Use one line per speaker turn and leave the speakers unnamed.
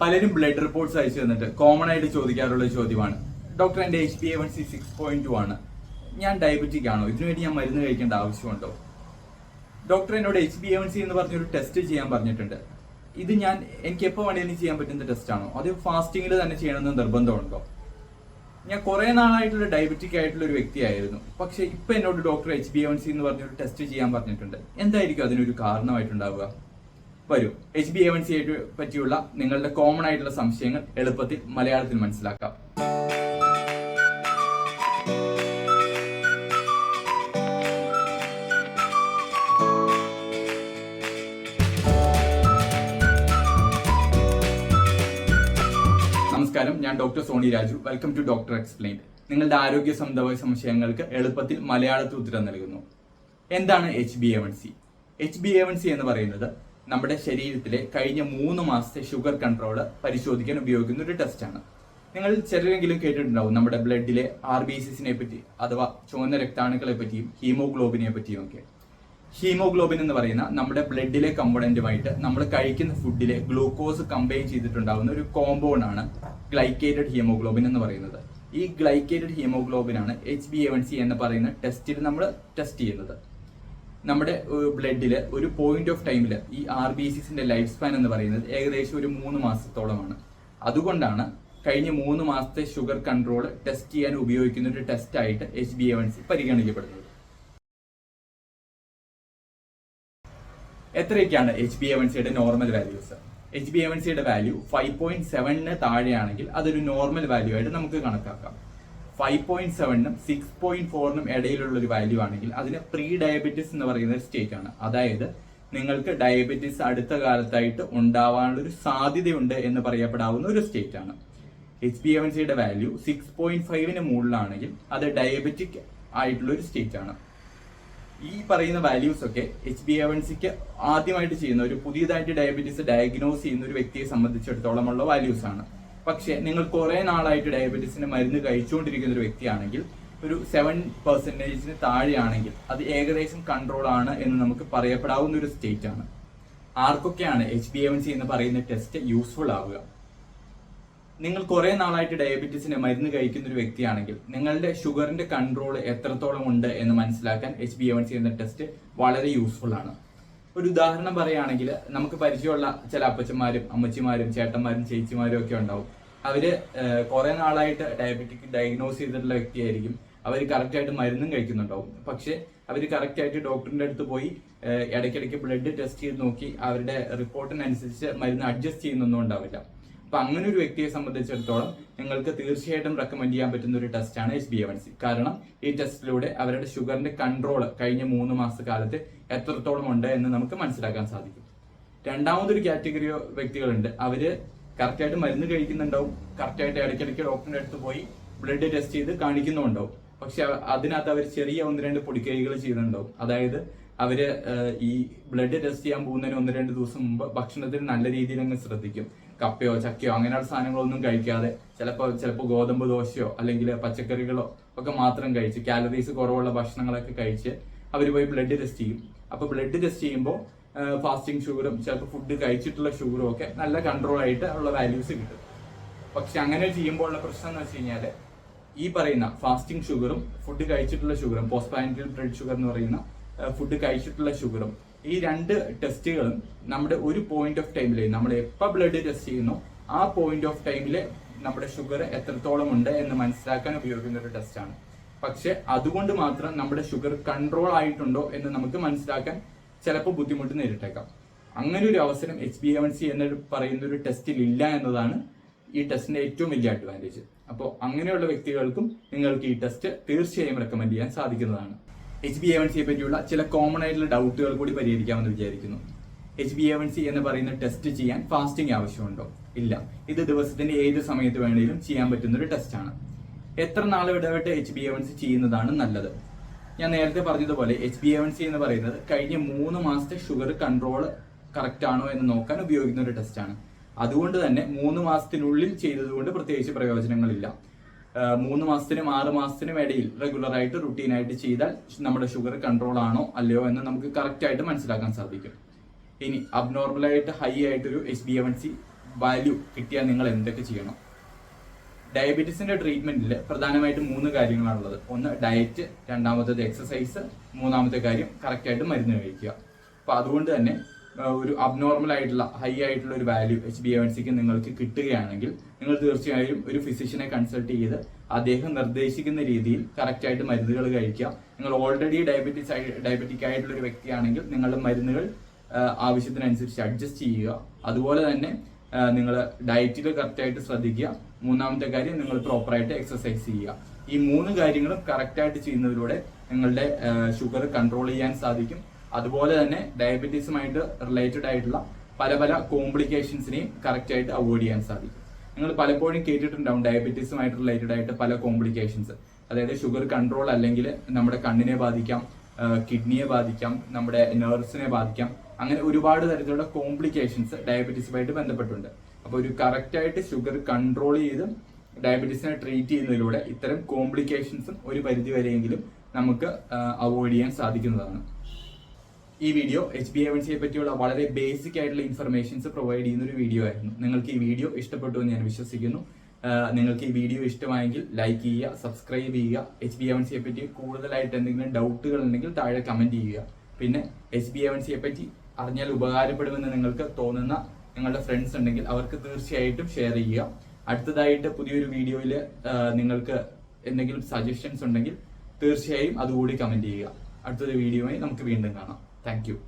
പലരും blood reports അയച്ചു തന്നിട്ട് കോമൺ ആയിട്ട് ചോദിക്കാറുള്ള ചോദ്യമാണ്. ഡോക്ടർ എന്റെ H P A one C six point two ആണ്. ഞാൻ ഡയബറ്റിക് ആണോ? ഇതിനുവേണ്ടി ഞാൻ മരുന്ന് കഴിക്കേണ്ട ആവശ്യമുണ്ടോ? ഡോക്ടർ എന്നോട് H B A one C എന്ന് പറഞ്ഞൊരു ടെസ്റ്റ് ചെയ്യാൻ പറഞ്ഞിട്ടുണ്ട്. ഇത് ഞാൻ എനിക്ക് എപ്പോൾ വേണേലും ചെയ്യാൻ പറ്റുന്ന ടെസ്റ്റ് ആണോ? അത് ഫാസ്റ്റിംഗിൽ തന്നെ ചെയ്യണമെന്ന് നിർബന്ധമുണ്ടോ? ഞാൻ കുറെ നാളായിട്ടുള്ള ഡയബറ്റിക് ആയിട്ടുള്ള ഒരു വ്യക്തിയായിരുന്നു. പക്ഷെ ഇപ്പൊ എന്നോട് doctor H B N C എന്ന് പറഞ്ഞൊരു ടെസ്റ്റ് ചെയ്യാൻ പറഞ്ഞിട്ടുണ്ട്. എന്തായിരിക്കും അതിനൊരു കാരണമായിട്ടുണ്ടാവുക? വരൂ. H B A one C പറ്റിയുള്ള നിങ്ങളുടെ കോമൺ ആയിട്ടുള്ള സംശയങ്ങൾ എളുപ്പത്തിൽ മലയാളത്തിൽ മനസ്സിലാക്കാം. നമസ്കാരം. ഞാൻ doctor Soni Raju. Welcome to doctor explained നിങ്ങളുടെ ആരോഗ്യ സംബന്ധമായ സംശയങ്ങൾക്ക് എളുപ്പത്തിൽ മലയാളത്തിൽ ഉത്തരം നൽകുന്നു. എന്താണ് H B A one C H B A one C എന്ന് പറയുന്നത് നമ്മുടെ ശരീരത്തിലെ കഴിഞ്ഞ മൂന്ന് മാസത്തെ ഷുഗർ കൺട്രോൾ പരിശോധിക്കാൻ ഉപയോഗിക്കുന്ന ഒരു ടെസ്റ്റാണ് നിങ്ങൾ ചിലരെങ്കിലും കേട്ടിട്ടുണ്ടാവും നമ്മുടെ ബ്ലഡിലെ ആർ ബി സിസിനെ പറ്റി അഥവാ ചുവന്ന രക്താണുക്കളെ പറ്റിയും ഹീമോഗ്ലോബിനെ പറ്റിയും ഒക്കെ. ഹീമോഗ്ലോബിൻ എന്ന് പറയുന്ന നമ്മുടെ ബ്ലഡിലെ കമ്പോണന്റുമായിട്ട് നമ്മൾ കഴിക്കുന്ന ഫുഡിലെ ഗ്ലൂക്കോസ് കമ്പൈൻ ചെയ്തിട്ടുണ്ടാകുന്ന ഒരു കോമ്പൗണ്ട് ആണ് ഗ്ലൈക്കേറ്റഡ് ഹീമോഗ്ലോബിൻ എന്ന് പറയുന്നത്. ഈ ഗ്ലൈക്കേറ്റഡ് ഹീമോഗ്ലോബിൻ ആണ് H B A one C എന്ന് പറയുന്ന ടെസ്റ്റിൽ നമ്മൾ ടെസ്റ്റ് ചെയ്യുന്നത്. നമ്മുടെ ബ്ലഡിൽ ഒരു പോയിന്റ് ഓഫ് ടൈമിൽ ഈ ആർ ബി സിസിന്റെ ലൈഫ് സ്പാൻ എന്ന് പറയുന്നത് ഏകദേശം ഒരു മൂന്ന് മാസത്തോളമാണ്. അതുകൊണ്ടാണ് കഴിഞ്ഞ മൂന്ന് മാസത്തെ ഷുഗർ കൺട്രോൾ ടെസ്റ്റ് ചെയ്യാൻ ഉപയോഗിക്കുന്ന ഒരു ടെസ്റ്റ് ആയിട്ട് H B A one C പരിഗണിക്കപ്പെടുന്നത്. എത്രയൊക്കെയാണ് എച്ച് ബി എ വൺ സിയുടെ normal values H B A one സിയുടെ വാല്യൂ ഫൈവ് പോയിന്റ് സെവനിന് താഴെയാണെങ്കിൽ അതൊരു നോർമൽ വാല്യൂ ആയിട്ട് നമുക്ക് കണക്കാക്കാം. ഫൈവ് പോയിന്റ് സെവനും സിക്സ് പോയിന്റ് ഫോറിനും ഇടയിലുള്ള ഒരു വാല്യൂ ആണെങ്കിൽ അതിന് പ്രീ ഡയബറ്റിസ് എന്ന് പറയുന്ന ഒരു സ്റ്റേറ്റ് ആണ്. അതായത് നിങ്ങൾക്ക് ഡയബറ്റിസ് അടുത്ത കാലത്തായിട്ട് ഉണ്ടാവാനുള്ള ഒരു സാധ്യതയുണ്ട് എന്ന് പറയപ്പെടാവുന്ന ഒരു സ്റ്റേറ്റ് ആണ്. എച്ച് ബി എവൻ സിയുടെ വാല്യൂ സിക്സ് പോയിന്റ് ഫൈവിന് മുകളിലാണെങ്കിൽ അത് ഡയബറ്റിക് ആയിട്ടുള്ള ഒരു സ്റ്റേറ്റ് ആണ്. ഈ പറയുന്ന വാല്യൂസ് ഒക്കെ എച്ച് ബി എവൻ സിക്ക് ആദ്യമായിട്ട് ചെയ്യുന്ന ഒരു പുതിയതായിട്ട് ഡയബറ്റീസ് ഡയഗ്നോസ് ചെയ്യുന്ന ഒരു വ്യക്തിയെ സംബന്ധിച്ചിടത്തോളം ഉള്ള വാല്യൂസ് ആണ്. പക്ഷെ നിങ്ങൾ കുറെ നാളായിട്ട് ഡയബറ്റീസിന്റെ മരുന്ന് കഴിച്ചുകൊണ്ടിരിക്കുന്ന ഒരു വ്യക്തിയാണെങ്കിൽ ഒരു സെവൻ പെർസെന്റേജിന് താഴെയാണെങ്കിൽ അത് ഏകദേശം കൺട്രോൾ ആണ് എന്ന് നമുക്ക് പറയപ്പെടാവുന്ന ഒരു സ്റ്റേറ്റ് ആണ്. ആർക്കൊക്കെയാണ് എച്ച് ബി എം സി എന്ന് പറയുന്ന ടെസ്റ്റ് യൂസ്ഫുൾ ആവുക? നിങ്ങൾ കുറെ നാളായിട്ട് ഡയബറ്റീസിന്റെ മരുന്ന് കഴിക്കുന്ന ഒരു വ്യക്തിയാണെങ്കിൽ നിങ്ങളുടെ ഷുഗറിന്റെ കൺട്രോൾ എത്രത്തോളം ഉണ്ട് എന്ന് മനസ്സിലാക്കാൻ എച്ച് ബി എം സി എന്ന ടെസ്റ്റ് വളരെ യൂസ്ഫുൾ ആണ്. ഒരു ഉദാഹരണം പറയുകയാണെങ്കിൽ നമുക്ക് പരിചയമുള്ള ചില അപ്പച്ചന്മാരും അമ്മച്ചിമാരും ചേട്ടന്മാരും ചേച്ചിമാരും ഒക്കെ ഉണ്ടാവും. അവർ കുറെ നാളായിട്ട് ഡയബറ്റിക് ഡയഗ്നോസ് ചെയ്തിട്ടുള്ള വ്യക്തിയായിരിക്കും. അവർ കറക്റ്റായിട്ട് മരുന്നും കഴിക്കുന്നുണ്ടാവും. പക്ഷെ അവർ കറക്റ്റായിട്ട് ഡോക്ടറിന്റെ അടുത്ത് പോയി ഇടയ്ക്കിടയ്ക്ക് ബ്ലഡ് ടെസ്റ്റ് ചെയ്ത് നോക്കി അവരുടെ റിപ്പോർട്ടിനനുസരിച്ച് മരുന്ന് അഡ്ജസ്റ്റ് ചെയ്യുന്നൊന്നും ഉണ്ടാവില്ല. അപ്പൊ അങ്ങനെ ഒരു വ്യക്തിയെ സംബന്ധിച്ചിടത്തോളം നിങ്ങൾക്ക് തീർച്ചയായിട്ടും റെക്കമെൻഡ് ചെയ്യാൻ പറ്റുന്ന ഒരു ടെസ്റ്റാണ് H B A one C കാരണം ഈ ടെസ്റ്റിലൂടെ അവരുടെ ഷുഗറിന്റെ കൺട്രോൾ കഴിഞ്ഞ മൂന്ന് മാസക്കാലത്ത് എത്രത്തോളം ഉണ്ട് എന്ന് നമുക്ക് മനസ്സിലാക്കാൻ സാധിക്കും. രണ്ടാമതൊരു കാറ്റഗറി വ്യക്തികളുണ്ട്. അവർ കറക്റ്റായിട്ട് മരുന്ന് കഴിക്കുന്നുണ്ടാവും. കറക്റ്റായിട്ട് ഇടയ്ക്കിടയ്ക്ക് ഡോക്ടറിന്റെ അടുത്ത് പോയി ബ്ലഡ് ടെസ്റ്റ് ചെയ്ത് കാണിക്കുന്നുണ്ടാവും പക്ഷെ അതിനകത്ത് അവർ ചെറിയ ഒന്ന് രണ്ട് പൊടിക്കൈകൾ ചെയ്യുന്നുണ്ടാവും. അതായത് അവർ ഈ ബ്ലഡ് ടെസ്റ്റ് ചെയ്യാൻ പോകുന്നതിന് ഒന്ന് രണ്ട് ദിവസം മുമ്പ് ഭക്ഷണത്തിൽ നല്ല രീതിയിൽ അങ്ങ് ശ്രദ്ധിക്കും. കപ്പയോ ചക്കയോ അങ്ങനെയുള്ള സാധനങ്ങളൊന്നും കഴിക്കാതെ ചിലപ്പോൾ ചിലപ്പോൾ ഗോതമ്പ് ദോശയോ അല്ലെങ്കിൽ പച്ചക്കറികളോ ഒക്കെ മാത്രം കഴിച്ച് കാലറീസ് കുറവുള്ള ഭക്ഷണങ്ങളൊക്കെ കഴിച്ച് അവർ പോയി ബ്ലഡ് ടെസ്റ്റ് ചെയ്യും. അപ്പോൾ ബ്ലഡ് ടെസ്റ്റ് ചെയ്യുമ്പോൾ ഫാസ്റ്റിംഗ് ഷുഗറും ചിലപ്പോൾ ഫുഡ് കഴിച്ചിട്ടുള്ള ഷുഗറും ഒക്കെ നല്ല കൺട്രോൾ ആയിട്ട് ഉള്ള വാല്യൂസ് കിട്ടും. പക്ഷെ അങ്ങനെ ചെയ്യുമ്പോൾ ഉള്ള പ്രശ്നം എന്ന് വെച്ച് കഴിഞ്ഞാൽ ഈ പറയുന്ന ഫാസ്റ്റിംഗ് ഷുഗറും ഫുഡ് കഴിച്ചിട്ടുള്ള ഷുഗറും പോസ്റ്റ് പാന്റൽ ബ്ലഡ് ഷുഗർ എന്ന് പറയുന്ന ഫുഡ് കഴിച്ചിട്ടുള്ള ഷുഗറും ഈ രണ്ട് ടെസ്റ്റുകളും നമ്മുടെ ഒരു പോയിന്റ് ഓഫ് ടൈമിൽ നമ്മൾ എപ്പോൾ ബ്ലഡ് ടെസ്റ്റ് ചെയ്യുന്നു ആ പോയിന്റ് ഓഫ് ടൈമിൽ നമ്മുടെ ഷുഗർ എത്രത്തോളം ഉണ്ട് എന്ന് മനസ്സിലാക്കാൻ ഉപയോഗിക്കുന്ന ഒരു ടെസ്റ്റാണ് പക്ഷെ അതുകൊണ്ട് മാത്രം നമ്മുടെ ഷുഗർ കൺട്രോൾ ആയിട്ടുണ്ടോ എന്ന് നമുക്ക് മനസ്സിലാക്കാൻ ചിലപ്പോൾ ബുദ്ധിമുട്ട് നേരിട്ടേക്കാം. അങ്ങനെ ഒരു അവസരം എച്ച് ബി എവൻ സി എന്ന് പറയുന്ന ഒരു ടെസ്റ്റിൽ ഇല്ല എന്നതാണ് ഈ ടെസ്റ്റിന്റെ ഏറ്റവും വലിയ അഡ്വാന്റേജ് അപ്പോൾ അങ്ങനെയുള്ള വ്യക്തികൾക്കും നിങ്ങൾക്ക് ഈ ടെസ്റ്റ് തീർച്ചയായും റെക്കമെൻഡ് ചെയ്യാൻ സാധിക്കുന്നതാണ്. എച്ച് ബി എ വൺ സിയെ പറ്റിയുള്ള ചില കോമൺ ആയിട്ടുള്ള ഡൗട്ടുകൾ കൂടി പരിഹരിക്കാമെന്ന് വിചാരിക്കുന്നു. H B A one C എന്ന് പറയുന്ന ടെസ്റ്റ് ചെയ്യാൻ ഫാസ്റ്റിംഗ് ആവശ്യമുണ്ടോ? ഇല്ല. ഇത് ദിവസത്തിന്റെ ഏത് സമയത്ത് വേണമെങ്കിലും ചെയ്യാൻ പറ്റുന്ന ഒരു ടെസ്റ്റാണ് എത്ര നാൾ ഇടവിട്ട് H B A one C ചെയ്യുന്നതാണ് നല്ലത്? ഞാൻ നേരത്തെ പറഞ്ഞതുപോലെ H B A one C എന്ന് പറയുന്നത് കഴിഞ്ഞ മൂന്ന് മാസത്തെ ഷുഗർ കൺട്രോൾ കറക്റ്റ് ആണോ എന്ന് നോക്കാൻ ഉപയോഗിക്കുന്ന ഒരു ടെസ്റ്റാണ് അതുകൊണ്ട് തന്നെ മൂന്ന് മാസത്തിനുള്ളിൽ ചെയ്തതുകൊണ്ട് പ്രത്യേകിച്ച് പ്രയോജനങ്ങളില്ല. മൂന്ന് മാസത്തിനും ആറ് മാസത്തിനും ഇടയിൽ റെഗുലർ ആയിട്ട് റുട്ടീൻ ആയിട്ട് ചെയ്താൽ നമ്മുടെ ഷുഗർ കൺട്രോൾ ആണോ അല്ലയോ എന്ന് നമുക്ക് കറക്റ്റ് ആയിട്ട് മനസ്സിലാക്കാൻ സാധിക്കും. ഇനി അബ്നോർമൽ ആയിട്ട് ഹൈ ആയിട്ടൊരു H B A one C value കിട്ടിയാൽ നിങ്ങൾ എന്തൊക്കെ ചെയ്യണം? ഡയബറ്റീസിന്റെ ട്രീറ്റ്മെന്റിൽ പ്രധാനമായിട്ട് മൂന്ന് കാര്യങ്ങളാണുള്ളത്. ഒന്ന് ഡയറ്റ് രണ്ടാമത്തേത് എക്സസൈസ് മൂന്നാമത്തെ കാര്യം കറക്റ്റ് ആയിട്ട് മരുന്ന് കഴിക്കുക. അപ്പൊ അതുകൊണ്ട് തന്നെ ഒരു അബ്നോർമൽ ആയിട്ടുള്ള ഹൈ ആയിട്ടുള്ള ഒരു വാല്യൂ എച്ച് ബി എൻ സിക്ക് നിങ്ങൾക്ക് കിട്ടുകയാണെങ്കിൽ നിങ്ങൾ തീർച്ചയായും ഒരു ഫിസിഷ്യനെ കൺസൾട്ട് ചെയ്ത് അദ്ദേഹം നിർദ്ദേശിക്കുന്ന രീതിയിൽ കറക്റ്റായിട്ട് മരുന്നുകൾ കഴിക്കുക. നിങ്ങൾ ഓൾറെഡി ഡയബറ്റിസ് ഡയബറ്റിക് ആയിട്ടുള്ള ഒരു വ്യക്തിയാണെങ്കിൽ നിങ്ങളുടെ മരുന്നുകൾ ആവശ്യത്തിനനുസരിച്ച് അഡ്ജസ്റ്റ് ചെയ്യുക. അതുപോലെ തന്നെ നിങ്ങൾ ഡയറ്റിൽ കറക്റ്റായിട്ട് ശ്രദ്ധിക്കുക. മൂന്നാമത്തെ കാര്യം നിങ്ങൾ പ്രോപ്പറായിട്ട് എക്സസൈസ് ചെയ്യുക. ഈ മൂന്ന് കാര്യങ്ങളും കറക്റ്റായിട്ട് ചെയ്യുന്നതിലൂടെ നിങ്ങളുടെ ഷുഗർ കൺട്രോൾ ചെയ്യാൻ സാധിക്കും. അതുപോലെ തന്നെ ഡയബറ്റീസുമായിട്ട് റിലേറ്റഡ് ആയിട്ടുള്ള പല പല കോംപ്ലിക്കേഷൻസിനെയും കറക്റ്റായിട്ട് അവോയ്ഡ് ചെയ്യാൻ സാധിക്കും. നിങ്ങൾ പലപ്പോഴും കേട്ടിട്ടുണ്ടാവും ഡയബറ്റീസുമായിട്ട് റിലേറ്റഡ് ആയിട്ട് പല കോംപ്ലിക്കേഷൻസ് അതായത് ഷുഗർ കൺട്രോൾ അല്ലെങ്കിൽ നമ്മുടെ കണ്ണിനെ ബാധിക്കാം കിഡ്നിയെ ബാധിക്കാം നമ്മുടെ നെർവ്സിനെ ബാധിക്കാം. അങ്ങനെ ഒരുപാട് തരത്തിലുള്ള കോംപ്ലിക്കേഷൻസ് ഡയബറ്റീസുമായിട്ട് ബന്ധപ്പെട്ടുണ്ട് അപ്പോൾ ഒരു കറക്റ്റായിട്ട് ഷുഗർ കൺട്രോൾ ചെയ്ത് ഡയബറ്റീസിനെ ട്രീറ്റ് ചെയ്യുന്നതിലൂടെ ഇത്തരം കോംപ്ലിക്കേഷൻസും ഒരു പരിധി വരെയെങ്കിലും നമുക്ക് അവോയ്ഡ് ചെയ്യാൻ സാധിക്കുന്നതാണ്. ഈ വീഡിയോ എച്ച് ബി എവൻസിയെ പറ്റിയുള്ള വളരെ ബേസിക് ആയിട്ടുള്ള ഇൻഫർമേഷൻസ് പ്രൊവൈഡ് ചെയ്യുന്ന ഒരു വീഡിയോ ആയിരുന്നു. നിങ്ങൾക്ക് ഈ വീഡിയോ ഇഷ്ടപ്പെട്ടു എന്ന് ഞാൻ വിശ്വസിക്കുന്നു. നിങ്ങൾക്ക് ഈ വീഡിയോ ഇഷ്ടമായെങ്കിൽ ലൈക്ക് ചെയ്യുക സബ്സ്ക്രൈബ് ചെയ്യുക. എച്ച് ബി എവൻസിയെ പറ്റി കൂടുതലായിട്ട് എന്തെങ്കിലും ഡൗട്ടുകൾ ഉണ്ടെങ്കിൽ താഴെ കമന്റ് ചെയ്യുക. പിന്നെ എച്ച് ബി എവൻസിയെ പറ്റി അറിഞ്ഞാൽ ഉപകാരപ്പെടുമെന്ന് നിങ്ങൾക്ക് തോന്നുന്ന നിങ്ങളുടെ ഫ്രണ്ട്സ് ഉണ്ടെങ്കിൽ അവർക്ക് തീർച്ചയായിട്ടും ഷെയർ ചെയ്യുക. അടുത്തതായിട്ട് പുതിയൊരു വീഡിയോയിൽ നിങ്ങൾക്ക് എന്തെങ്കിലും സജഷൻസ് ഉണ്ടെങ്കിൽ തീർച്ചയായും അതുകൂടി കമന്റ് ചെയ്യുക. അടുത്തൊരു വീഡിയോയുമായി നമുക്ക് വീണ്ടും കാണാം. Thank you.